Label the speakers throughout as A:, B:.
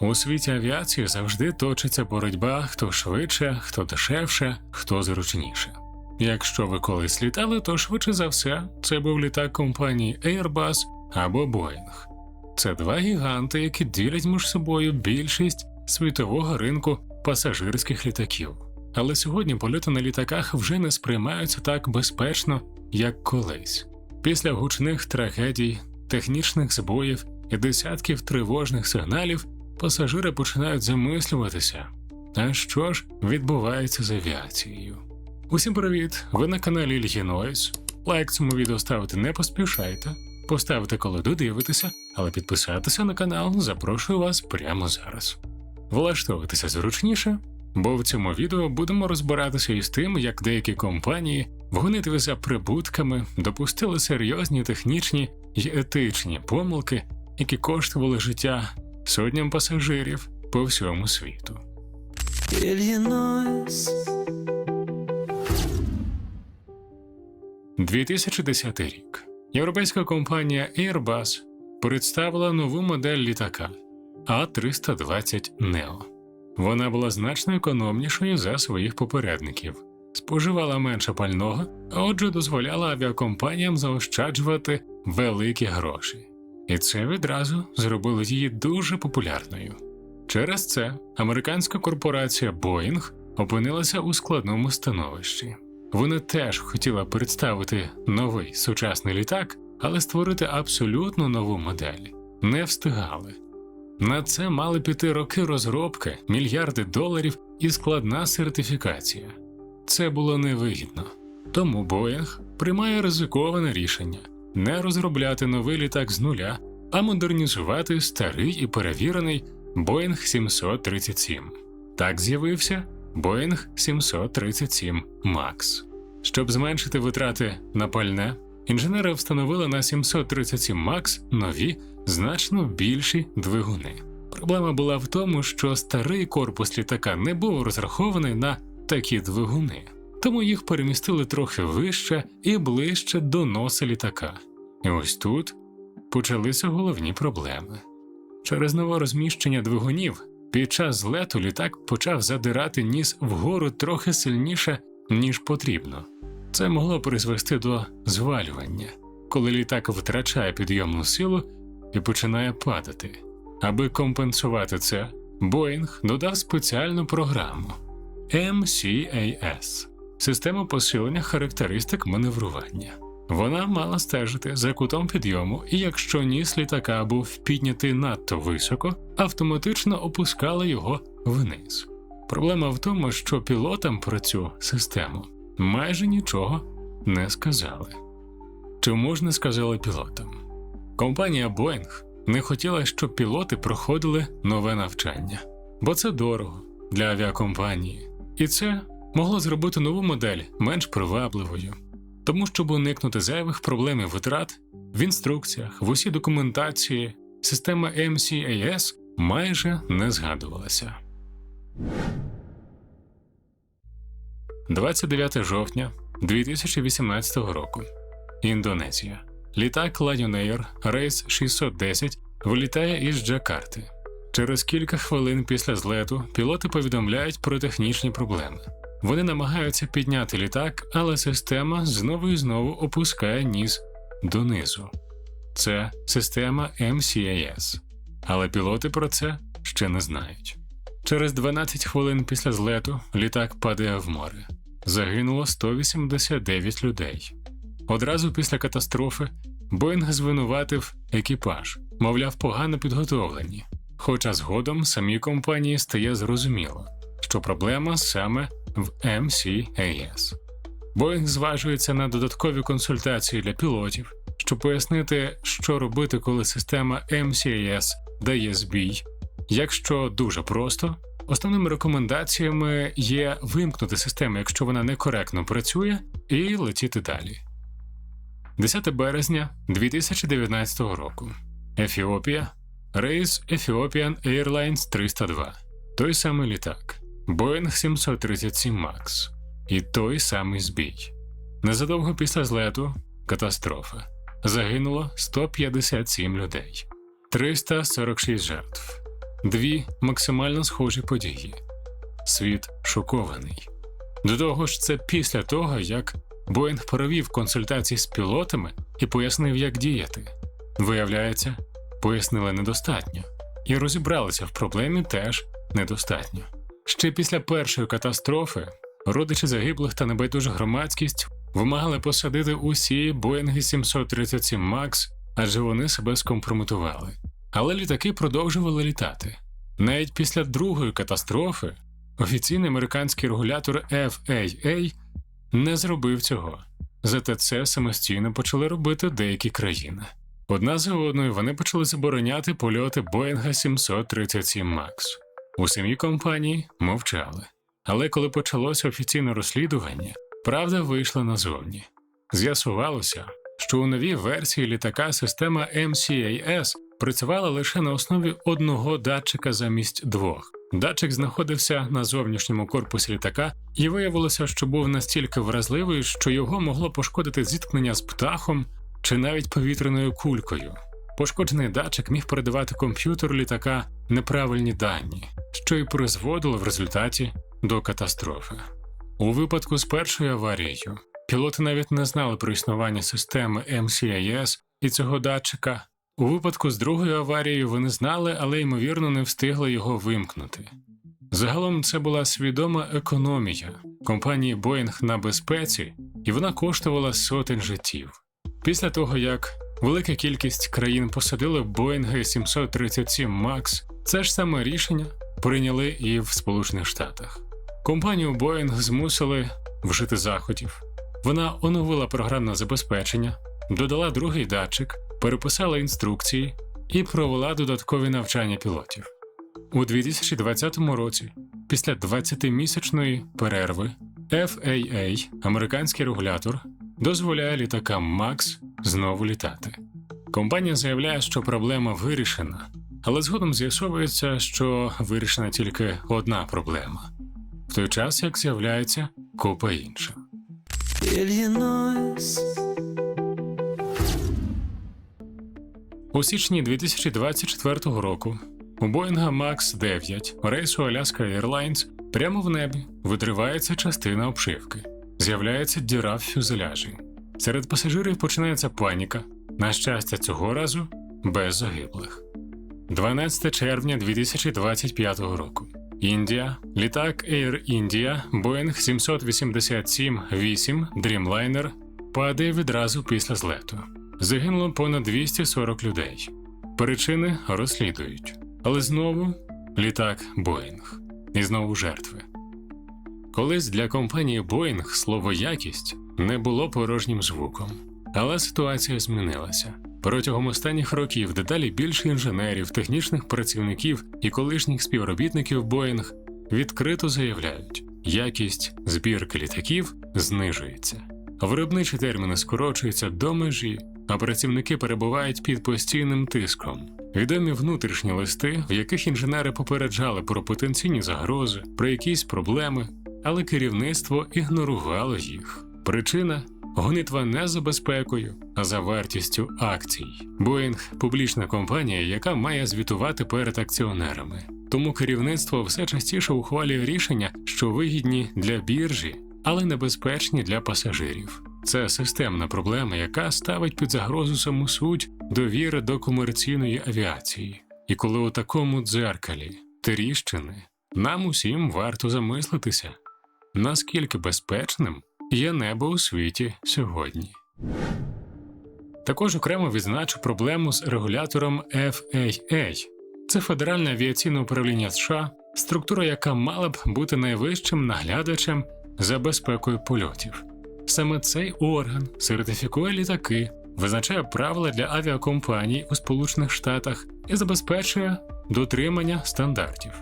A: У світі авіації завжди точиться боротьба хто швидше, хто дешевше, хто зручніше. Якщо ви колись літали, то швидше за все це був літак компанії Airbus або Boeing. Це два гіганти, які ділять між собою більшість світового ринку пасажирських літаків. Але сьогодні польоти на літаках вже не сприймаються так безпечно, як колись. Після гучних трагедій, технічних збоїв і десятків тривожних сигналів пасажири починають замислюватися, а що ж відбувається з авіацією. Усім привіт! Ви на каналі Ільї Нойс. Лайк цьому відео ставити не поспішайте, поставити коли додивитеся, але підписатися на канал запрошую вас прямо зараз. Влаштовуватися зручніше, бо в цьому відео будемо розбиратися із тим, як деякі компанії в гонитві за прибутками допустили серйозні технічні й етичні помилки, які коштували життя сотням пасажирів по всьому світу.
B: Иллинойс
A: 2010 рік. Європейська компанія Airbus представила нову модель літака А320 Neo. Вона була значно економнішою за своїх попередників, споживала менше пального, а отже, дозволяла авіакомпаніям заощаджувати великі гроші. І це відразу зробило її дуже популярною. Через це американська корпорація Boeing опинилася у складному становищі. Вони теж хотіли представити новий сучасний літак, але створити абсолютно нову модель не встигали. На це мали піти роки розробки, мільярди доларів і складна сертифікація. Це було невигідно. Тому Боїнг приймає ризиковане рішення не розробляти новий літак з нуля, а модернізувати старий і перевірений Boeing 737. Так з'явився Boeing 737 MAX. Щоб зменшити витрати на пальне, інженери встановили на 737 MAX нові, значно більші двигуни. Проблема була в тому, що старий корпус літака не був розрахований на такі двигуни, тому їх перемістили трохи вище і ближче до носа літака. І ось тут почалися головні проблеми. Через нове розміщення двигунів під час злету літак почав задирати ніс вгору трохи сильніше, ніж потрібно. Це могло призвести до звалювання, коли літак втрачає підйомну силу і починає падати. Аби компенсувати це, Боїнг додав спеціальну програму MCAS систему посилення характеристик маневрування. Вона мала стежити за кутом підйому, і якщо ніс літака був піднятий надто високо, автоматично опускала його вниз. Проблема в тому, що пілотам про цю систему майже нічого не сказали. Чому ж не сказали пілотам? Компанія Boeing не хотіла, щоб пілоти проходили нове навчання, бо це дорого для авіакомпанії, і це могло зробити нову модель менш привабливою. Тому, щоб уникнути зайвих проблем і витрат, в інструкціях, в усій документації система MCAS майже не згадувалася. 29 жовтня 2018 року. Індонезія. Літак Lion Air рейс 610 вилітає із Джакарти. Через кілька хвилин після злету пілоти повідомляють про технічні проблеми. Вони намагаються підняти літак, але система знову і знову опускає ніс донизу. Це система MCAS. Але пілоти про це ще не знають. Через 12 хвилин після злету літак падає в море. Загинуло 189 людей. Одразу після катастрофи Боїнг звинуватив екіпаж, мовляв, погано підготовлені. Хоча згодом самій компанії стає зрозуміло, що проблема саме в MCAS. Боїнг зважується на додаткові консультації для пілотів, щоб пояснити, що робити, коли система MCAS дає збій. Якщо дуже просто, основними рекомендаціями є вимкнути систему, якщо вона некоректно працює, і летіти далі. 10 березня 2019 року. Ефіопія. Рейс Ethiopian Airlines 302. Той самий літак. Boeing 737 MAX. І той самий збій. Незадовго після злету катастрофа. Загинуло 157 людей, 346 жертв. дві максимально схожі події. Світ шокований. До того ж, це після того, як Боїнг провів консультації з пілотами і пояснив, як діяти. Виявляється, пояснили недостатньо, і розібралися в проблемі теж недостатньо. Ще після першої катастрофи родичі загиблих та небайдужа громадськість вимагали посадити усі Боїнги 737 Макс, адже вони себе скомпрометували. Але літаки продовжували літати. Навіть після другої катастрофи офіційний американський регулятор FAA не зробив цього. Зате це самостійно почали робити деякі країни. Одна за одною вони почали забороняти польоти Боїнга 737 Макс. У самій компанії мовчали. Але коли почалося офіційне розслідування, правда вийшла назовні. З'ясувалося, що у новій версії літака система MCAS працювала лише на основі одного датчика замість двох. Датчик знаходився на зовнішньому корпусі літака, і виявилося, що був настільки вразливий, що його могло пошкодити зіткнення з птахом чи навіть повітряною кулькою. Пошкоджений датчик міг передавати комп'ютеру літака неправильні дані, що й призводило в результаті до катастрофи. У випадку з першою аварією пілоти навіть не знали про існування системи MCAS і цього датчика. У випадку з другою аварією вони знали, але ймовірно не встигли його вимкнути. Загалом це була свідома економія компанії Boeing на безпеці, і вона коштувала сотень життів. Після того, як велика кількість країн посадили Боїнги 737 MAX, це ж саме рішення прийняли і в Сполучених Штатах. Компанію Boeing змусили вжити заходів. Вона оновила програмне забезпечення, додала другий датчик, переписала інструкції і провела додаткові навчання пілотів. У 2020 році, після 20-місячної перерви, FAA, американський регулятор, дозволяє літакам MAX знову літати. Компанія заявляє, що проблема вирішена, але згодом з'ясовується, що вирішена тільки одна проблема, в той час як з'являється купа інших. У січні 2024 року у Боїнга Макс 9 рейсу Alaska Airlines прямо в небі видривається частина обшивки. З'являється діра в фюзеляжі. Серед пасажирів починається паніка. На щастя, цього разу без загиблих. 12 червня 2025 року. Індія, літак Air India Boeing 787-8 Dreamliner падає відразу після злету. Загинуло понад 240 людей. Причини розслідують. Але знову літак Боїнг. І знову жертви. Колись для компанії Боїнг слово якість не було порожнім звуком. Але ситуація змінилася. Протягом останніх років дедалі більше інженерів, технічних працівників і колишніх співробітників Боїнг відкрито заявляють, якість збірки літаків знижується. Виробничі терміни скорочуються до межі, а працівники перебувають під постійним тиском. Відомі внутрішні листи, в яких інженери попереджали про потенційні загрози, про якісь проблеми, але керівництво ігнорувало їх. Причина гонитва не за безпекою, а за вартістю акцій. Боїнг публічна компанія, яка має звітувати перед акціонерами. Тому керівництво все частіше ухвалює рішення, що вигідні для біржі, але небезпечні для пасажирів. Це системна проблема, яка ставить під загрозу саму суть довіри до комерційної авіації. І коли у такому дзеркалі тріщини, нам усім варто замислитися, наскільки безпечним є небо у світі сьогодні. Також окремо відзначу проблему з регулятором FAA. Це Федеральне авіаційне управління США, структура, яка мала б бути найвищим наглядачем за безпекою польотів. Саме цей орган сертифікує літаки, визначає правила для авіакомпаній у Сполучених Штатах і забезпечує дотримання стандартів.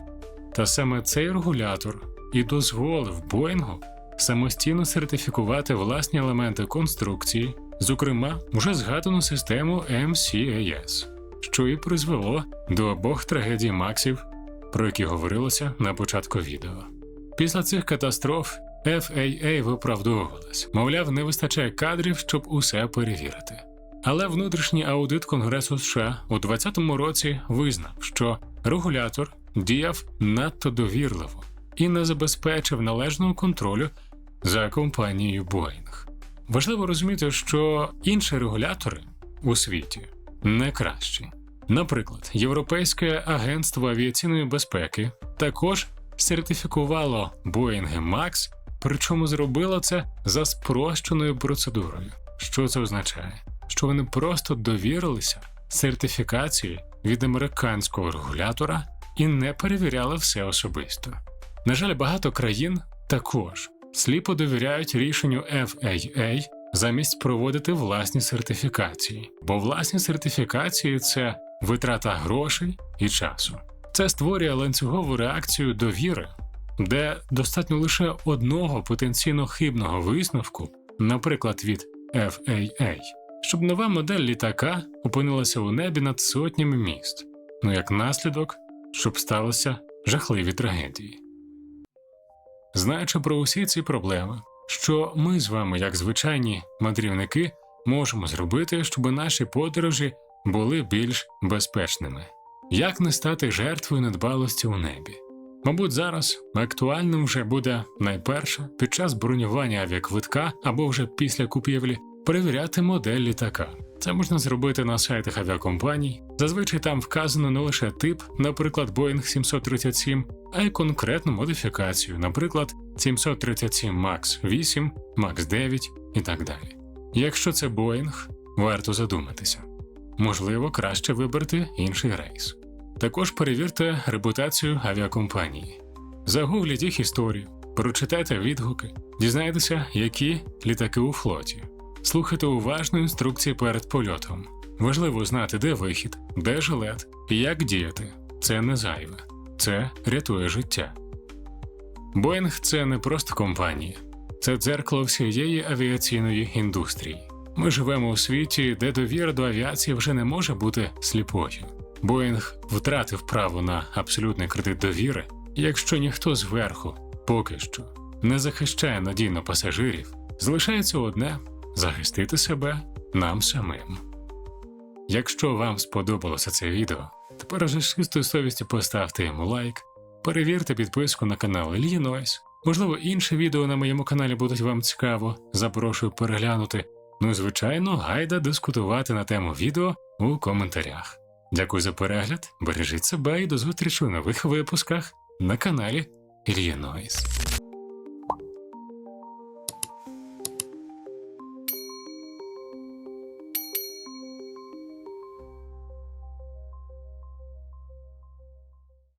A: Та саме цей регулятор і дозволив Боїнгу самостійно сертифікувати власні елементи конструкції, зокрема, вже згадану систему MCAS, що і призвело до обох трагедій Максів, про які говорилося на початку відео. Після цих катастроф FAA виправдовувалась, мовляв, не вистачає кадрів, щоб усе перевірити. Але внутрішній аудит Конгресу США у 2020 році визнав, що регулятор діяв надто довірливо і не забезпечив належного контролю за компанією Boeing. Важливо розуміти, що інші регулятори у світі не кращі. Наприклад, Європейське агентство авіаційної безпеки також сертифікувало Boeing Max, причому зробило це за спрощеною процедурою. Що це означає? Що вони просто довірилися сертифікації від американського регулятора і не перевіряли все особисто. На жаль, багато країн також сліпо довіряють рішенню FAA замість проводити власні сертифікації, бо власні сертифікації це витрата грошей і часу. Це створює ланцюгову реакцію довіри, де достатньо лише одного потенційно хибного висновку, наприклад, від FAA, щоб нова модель літака опинилася у небі над сотнями міст, ну як наслідок, щоб сталося жахливі трагедії. Знаючи про усі ці проблеми, що ми з вами, як звичайні мандрівники, можемо зробити, щоб наші подорожі були більш безпечними. Як не стати жертвою недбалості у небі? Мабуть, зараз актуальним вже буде найперше під час бронювання авіаквитка або вже після купівлі перевіряти модель літака. Це можна зробити на сайтах авіакомпаній. Зазвичай там вказано не лише тип, наприклад, Boeing 737, а й конкретну модифікацію, наприклад, 737 MAX 8, MAX 9 і так далі. Якщо це Boeing, варто задуматися. Можливо, краще вибрати інший рейс. Також перевірте репутацію авіакомпанії. Загугліть їх історію, прочитайте відгуки, дізнайтеся, які літаки у флоті. Слухайте уважно інструкції перед польотом. Важливо знати, де вихід, де жилет як діяти. Це не зайве, це рятує життя. Боїнг це не просто компанія, це дзеркало всієї авіаційної індустрії. Ми живемо у світі, де довіра до авіації вже не може бути сліпою. Боїнг втратив право на абсолютний кредит довіри, якщо ніхто зверху поки що не захищає надійно пасажирів, залишається одне захистити себе нам самим. Якщо вам сподобалося це відео, тепер вже з чистою совістю поставте йому лайк, перевірте підписку на канал Ільї Нойс. Можливо, інші відео на моєму каналі будуть вам цікаво, запрошую переглянути. Ну і звичайно, гайда дискутувати на тему відео у коментарях. Дякую за перегляд, бережіть себе і до зустрічі у нових випусках на каналі Ілья Нойс.